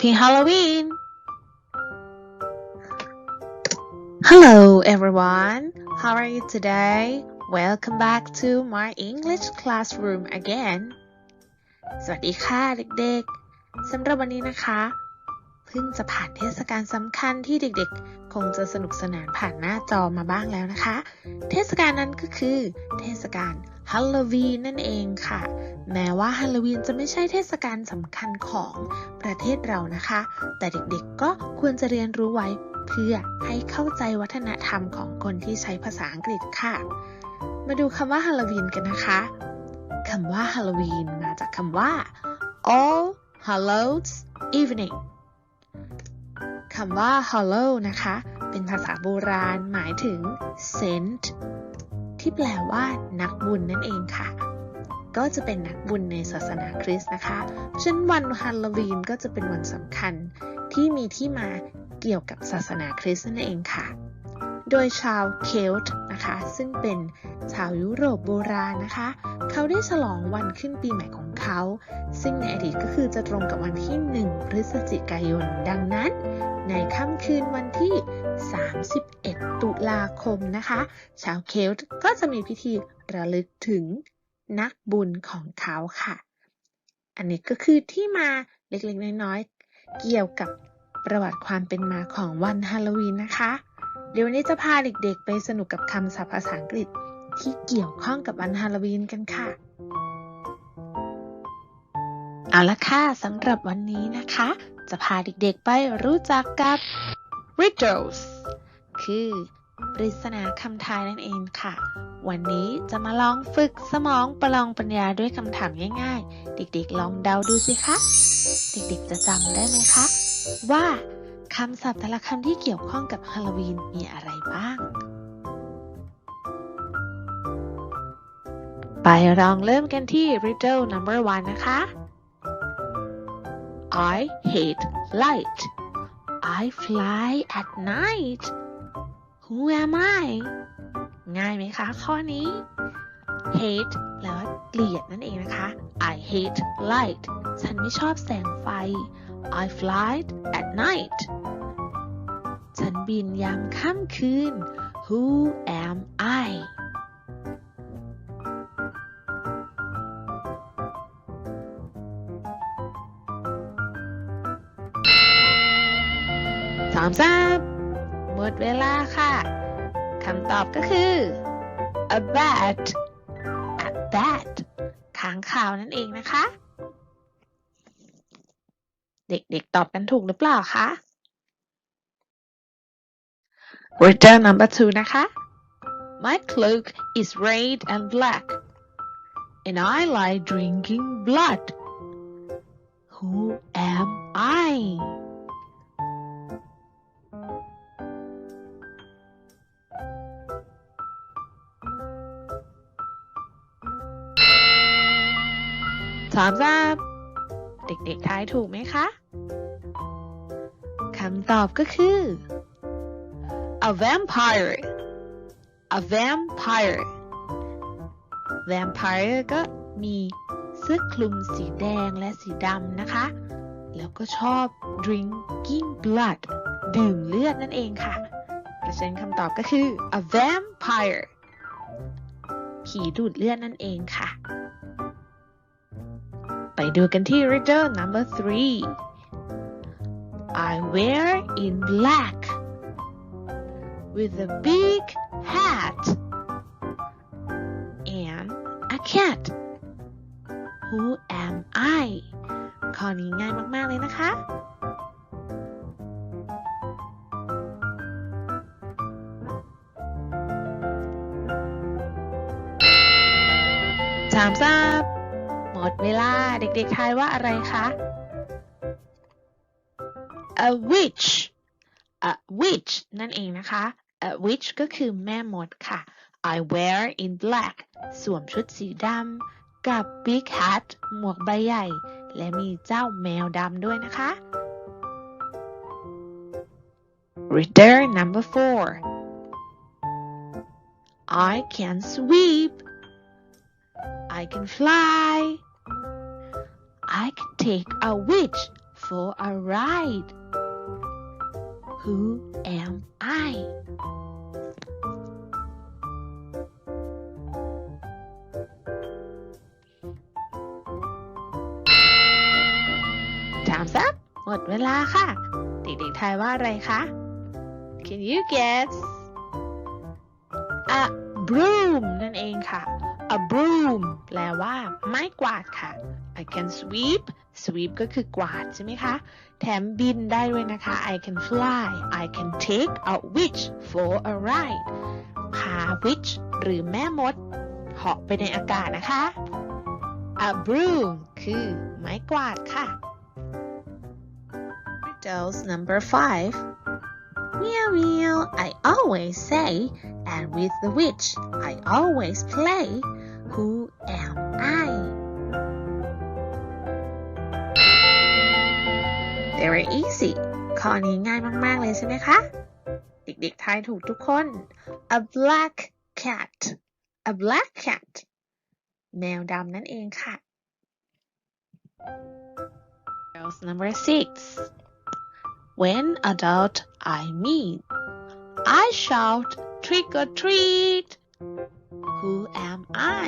Happy Halloween! Hello everyone! How are you today? Welcome back to my English classroom again. สวัสดีค่ะเด็กๆ สำหรับวันนี้นะคะ เพิ่งจะผ่านเทศกาลสำคัญที่เด็กๆ คงจะสนุกสนานผ่านหน้าจอมาบ้างแล้วนะคะ เทศกาลนั้นก็คือ เทศกาลฮัลโลวีนนั่นเองค่ะ แม้ว่าฮัลโลวีนจะไม่ใช่เทศกาลสำคัญของประเทศเรานะคะ แต่เด็กๆก็ควรจะเรียนรู้ไว้เพื่อให้เข้าใจวัฒนธรรมของคนที่ใช้ภาษาอังกฤษค่ะ มาดูคำว่าฮัลโลวีนกันนะคะคำว่าฮัลโลวีนมาจากคำว่า All Hallows Evening ำว่า Hallow นะคะ เป็นภาษาโบราณหมายถึง Saint ที่แปลว่านักบุญนั่นเองค่ะ ก็จะเป็นนักบุญในศาสนาคริสต์นะคะฉะนั้นวันฮาโลวีนก็จะเป็นวันสำคัญที่มีที่มาเกี่ยวกับศาสนาคริสต์นั่นเองค่ะ โดยชาวเคลต์นะคะ ซึ่งเป็นชาวยุโรปโบราณนะคะ เขาได้ฉลองวันขึ้นปีใหม่ของ เขา ซึ่งในอดีตก็คือจะตรงกับวันที่ 1 พฤศจิกายน ดังนั้น ในค่ำคืนวันที่ 31 ตุลาคมนะคะ ชาวเคลต์ก็จะมีพิธีระลึกถึงนักบุญของเขาค่ะ อันนี้ก็คือที่มาเล็กๆ น้อยๆ เกี่ยวกับประวัติความเป็นมาของวันฮาโลวีนนะคะ เดี๋ยววันนี้จะพาเด็กๆ ไปสนุกกับคำศัพท์ภาษาอังกฤษที่เกี่ยวข้องกับวันฮาโลวีนกันค่ะ เอาละค่ะสำหรับวันนี้นะคะ จะพาเด็กๆไปรู้จักกับ riddles คือปริศนาคำทายนั่นเองค่ะ วันนี้จะมาลองฝึกสมองประลองปัญญาด้วยคำถามง่ายๆ เด็กๆลองเดาดูสิคะ เด็กๆจะจำได้ไหมคะ ว่าคำศัพท์แต่ละคำที่เกี่ยวข้องกับฮาโลวีนมีอะไรบ้าง ไปลองเริ่มกันที่ riddle number one นะคะ I hate light I fly at night Who am I ง่ายไหมคะ ข้อนี้ hate แปลว่าเกลียดนั่นเองนะคะ I hate light ฉันไม่ชอบแสงไฟ I fly at night ฉันบินยามค่ำคืน Who am I สามสามหมดเวลาค่ะคำตอบก็คือ a bat a bat ค้างข่าวนั่นเองนะคะ เด็กๆตอบกันถูกหรือเปล่าคะ Riddle number two นะคะ My cloak is red and black and I lie drinking blood Who am I สามสามเด็กๆทายถูกไหมคะคำตอบก็คือ a vampire a vampire vampire ก็มีเสื้อคลุมสีแดงและสีดำนะคะ แล้วก็ชอบ drinking blood ดื่มเลือดนั่นเองค่ะ เพราะฉะนั้นคำตอบก็คือ a vampire ผีดูดเลือดนั่นเองค่ะ ไปดูกันที่ riddle number three I wear in black with a big hat and a cat Who am I ข้อนี้ง่ายมาก ๆ เลยนะคะ สา มทราบหมดเวลา เด็กๆทายว่าอะไรคะ a witch a witch นั่นเองนะคะ a witch ก็คือแม่มดค่ะ I wear in black สวมชุดสีดำกับ big hat หมวกใบใหญ่ และมีเจ้าแมวดำด้วยนะคะ Reader number four I can sweep I can fly I can take a witch for a ride Who am I ถามซับหมดเวลาค่ะ เด็กๆทายว่าอะไรคะ Can you guess a broom นั่นเองค่ะ a broom แปลว่าไม้กวาดค่ะ I can sweep sweep ก็คือกวาดใช่ไหมคะ แถมบินได้ด้วยนะคะ I can fly I can take a witch for a ride พา witch หรือแม่มดเหาะไปในอากาศนะคะ a broom คือไม้กวาดค่ะ Riddles number five Meow meow I always say and with the witch I always play Who am Very easy ข้อนี้ง่ายมาก ๆ เลยใช่ไหมคะ เด็ก ๆ ทายถูกทุกคน A black cat A black cat แมวดำนั่นเองค่ะ Girls number six When adult I meet I shout trick or treat Who am I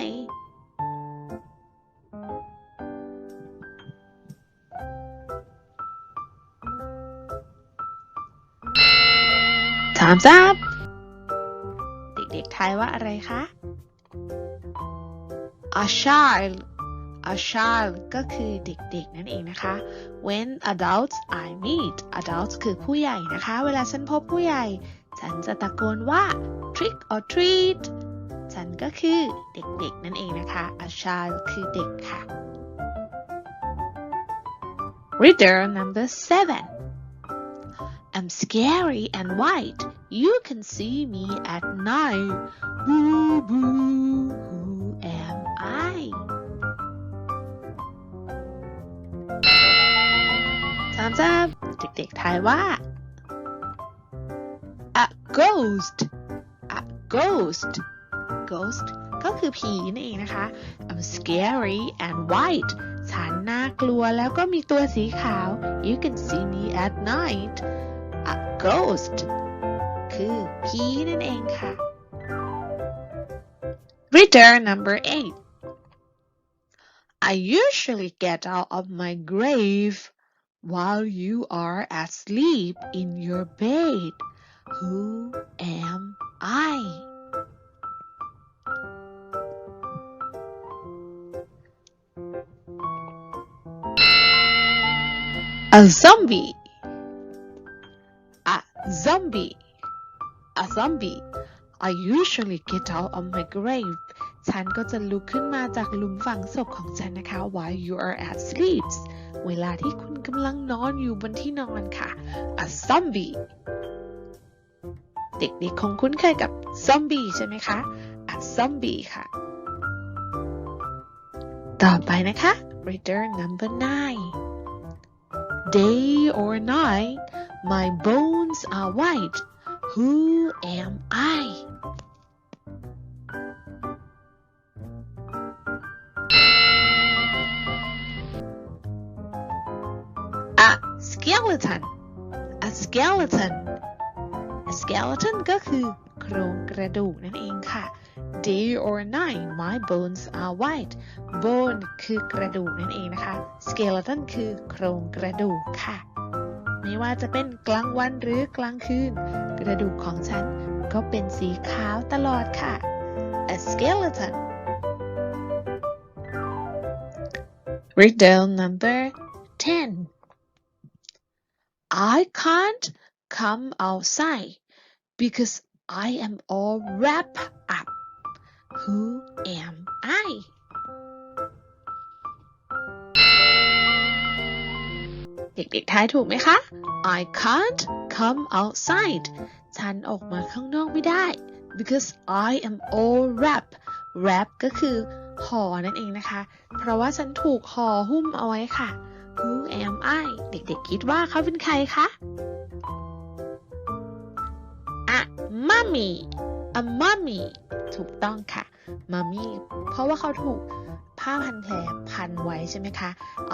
ามจับเด็กๆทายว่าอะไรคะ a child a child ก็คือเด็กๆ นั่นเองนะคะ when adults I meet adults คือผู้ใหญ่นะคะ เวลาฉันพบผู้ใหญ่ ฉันจะตะโกนว่า trick or treat ฉันก็คือเด็กๆ นั่นเองนะคะ a child คือเด็กค่ะ reader number seven I'm scary and white. You can see me at night. Boo boo, who am I? สามจ้าเด็กๆทายว่า a ghost a ghost ghost ก็คือผีนั่นเองนะคะ I'm scary and white ฉันน่ากลัวแล้วก็มีตัวสีขาว You can see me at night ghost คือผีนั่นเองค่ะ Reader number eight I usually get out of my grave while you are asleep in your bed. Who am I? A zombie. A Zombie. A zombie. I usually get out of my grave. ฉันก็จะลุกขึ้นมาจากหลุมฝังศพของฉันนะคะ while you are asleep เวลาที่คุณกำลังนอนอยู่บนที่นอนค่ะ a zombie เด็กๆคงคุ้นเคยกับ zombie ใช่ไหมคะ a zombie ค่ะ ต่อไปนะคะ reader number nine day or night my bones are white who am I a skeleton a skeleton a skeleton ก็คือโครงกระดูกนั่นเองค่ะ day or night my bones are white bone คือกระดูกนั่นเองนะคะ skeleton คือโครงกระดูกค่ะ ไม่ว่าจะเป็นกลางวันหรือกลางคืน กระดูกของฉันก็เป็นสีขาวตลอดค่ะ a skeleton Riddle number 10 I can't come outside because I am all wrapped up. Who am I? เด็กๆทายถูกไหมคะ I can't come outside ฉันออกมาข้างนอกไม่ได้ because I am all wrap wrap ก็คือห่อนั่นเองนะคะ เพราะว่าฉันถูกห่อหุ้มเอาไว้ค่ะ Who am I เด็กๆคิดว่าเขาเป็นใครคะอะ mummy a mummy ถูกต้องค่ะ mummy เพราะว่าเขาถูกผ้าพันแผลพันไว้ใช่ไหมคะ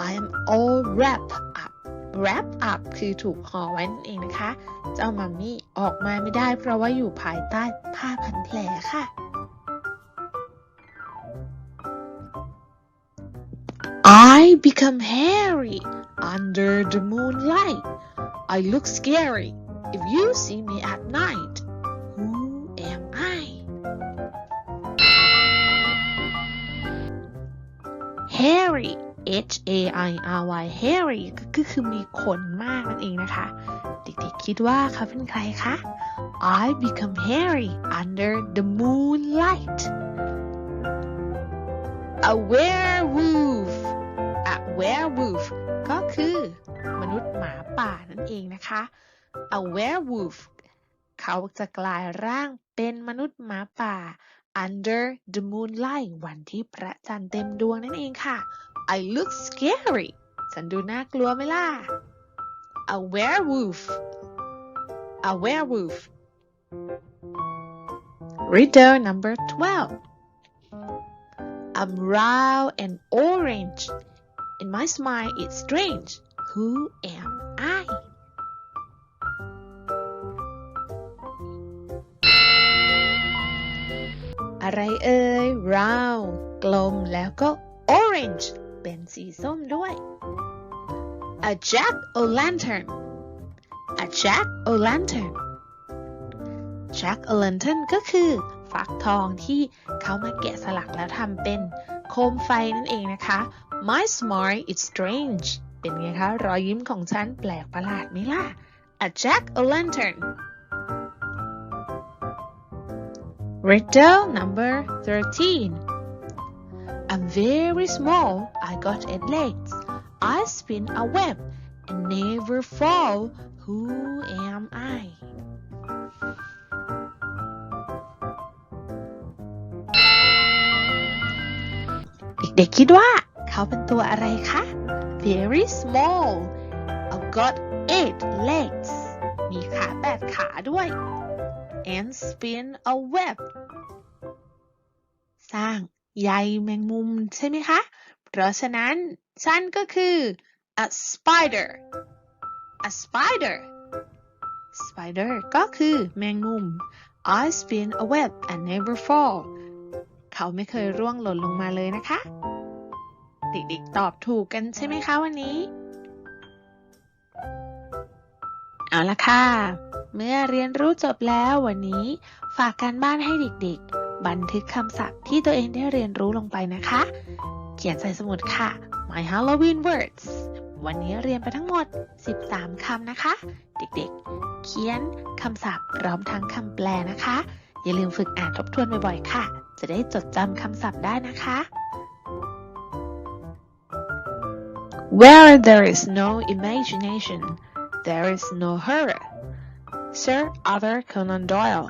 I am all wrapped wrap up คือถูกห่อไว้นั่นเองนะคะ เจ้ามัมมี่ออกมาไม่ได้เพราะว่าอยู่ภายใต้ผ้าพันแผลค่ะ I become hairy under the moonlight. I look scary if you see me at night. Who am I? Hairy H A I R Y hairy ก็คือมีขนมากนั่นเองนะคะ เด็กๆคิดว่าเขาเป็นใครคะ I become hairy under the moonlight a werewolf a werewolf ก็คือมนุษย์หมาป่านั่นเองนะคะ a werewolf เขาจะกลายร่างเป็นมนุษย์หมาป่า under the moonlight วันที่พระจันทร์เต็มดวงนั่นเองค่ะ I look scary ฉันดูน่ากลัวไหมล่ะ a werewolf a werewolf Riddle number 12 I'm round and orange. In my smile, it's strange. Who am I? อะไรเอ่ย round กลมแล้วก็ orange เป็นสีส้มด้วย a jack o' lantern a jack o' lantern jack o' lantern ก็คือฟักทองที่เขามาแกะสลักแล้วทำเป็นโคมไฟนั่นเองนะคะ My smile is strange เป็นไงคะ รอยยิ้มของฉันแปลกประหลาดไหมล่ะ A jack o' lantern Riddle number 13 I'm very small I got eight legs I spin a web and never fall Who am I เด็กๆคิดว่าเขาเป็นตัวอะไรคะ Very small I've got eight legs มีขาแปดขาด้วย and spin a web สร้าง ใยแมงมุมใช่ไหมคะ เพราะฉะนั้นฉันก็คือ a spider a spider spider ก็คือแมงมุม I spin a web and never fall เขาไม่เคยร่วงหล่นลงมาเลยนะคะ เด็กๆตอบถูกกันใช่ไหมคะวันนี้ เอาละค่ะ เมื่อเรียนรู้จบแล้ววันนี้ ฝากการบ้านให้เด็กๆ บันทึกคำศัพท์ที่ตัวเองได้เรียนรู้ลงไปนะคะ เขียนใส่สมุดค่ะ My Halloween Words วันนี้เรียนไปทั้งหมด 13 คำนะคะ เด็กๆ เขียนคำศัพท์พร้อมทั้งคำแปลนะคะ อย่าลืมฝึกอ่านทบทวนบ่อยๆ ค่ะ จะได้จดจำคำศัพท์ได้นะคะ Where there is no imagination, there is no horror. Sir Arthur Conan Doyle